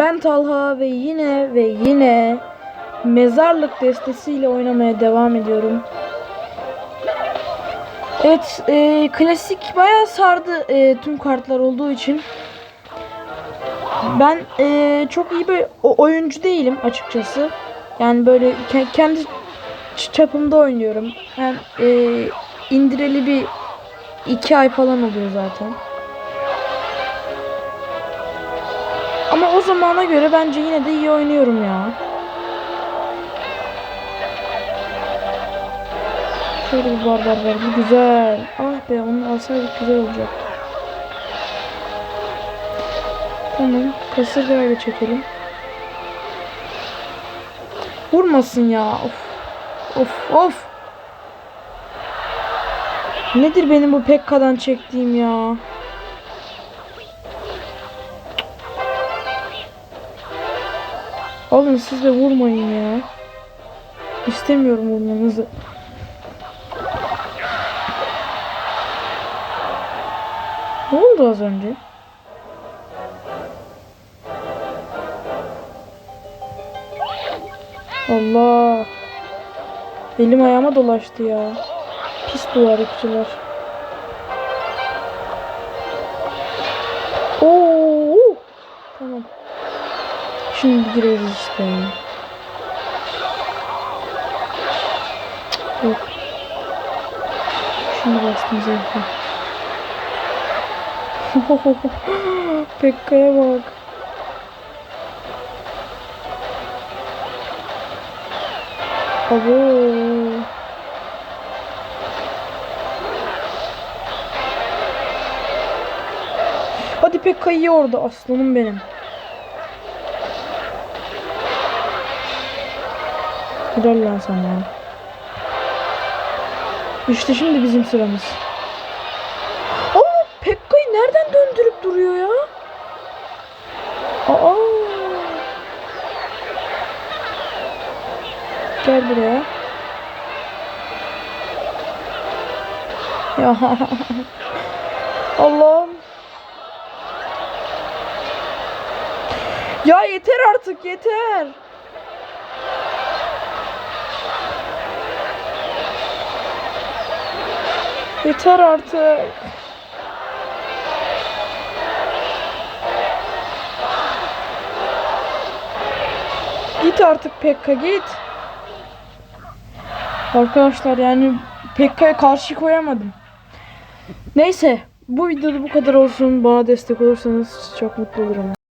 Ben Talha ve yine ve yine mezarlık destesiyle oynamaya devam ediyorum. Evet, e, klasik bayağı sardı e, tüm kartlar olduğu için. Ben e, çok iyi bir oyuncu değilim açıkçası. Yani böyle ke- kendi çapımda oynuyorum. Hem e, indireli bir iki ay falan oluyor zaten. O zamana göre bence yine de iyi oynuyorum ya. Şöyle bir barbar var. Bu güzel. Ah be onu alsaydık güzel olacak. Tamam. Kasırgayla çekelim. Vurmasın ya. Of. Of of. Nedir benim bu Pekka'dan çektiğim ya? Alın siz de vurmayın ya. İstemiyorum vurmanızı. Ne oldu az önce? Allah. Elim ayağıma dolaştı ya. Pis duvar ipçiler. Şimdi gireriz işte. Yok. Şimdi bastım zevki. Pekka'ya bak. Abo. Hadi Pekka iyi orada aslanım benim. Helal lan sana. İşte şimdi bizim sıramız. Aa Pekka'yı nereden döndürüp duruyor ya? Aa. Gel buraya. Ya. Allah'ım. Ya yeter artık yeter. Yeter artık. Git artık Pekka git. Arkadaşlar yani Pekka'ya karşı koyamadım. Neyse bu videoda bu kadar olsun. Bana destek olursanız çok mutlu olurum.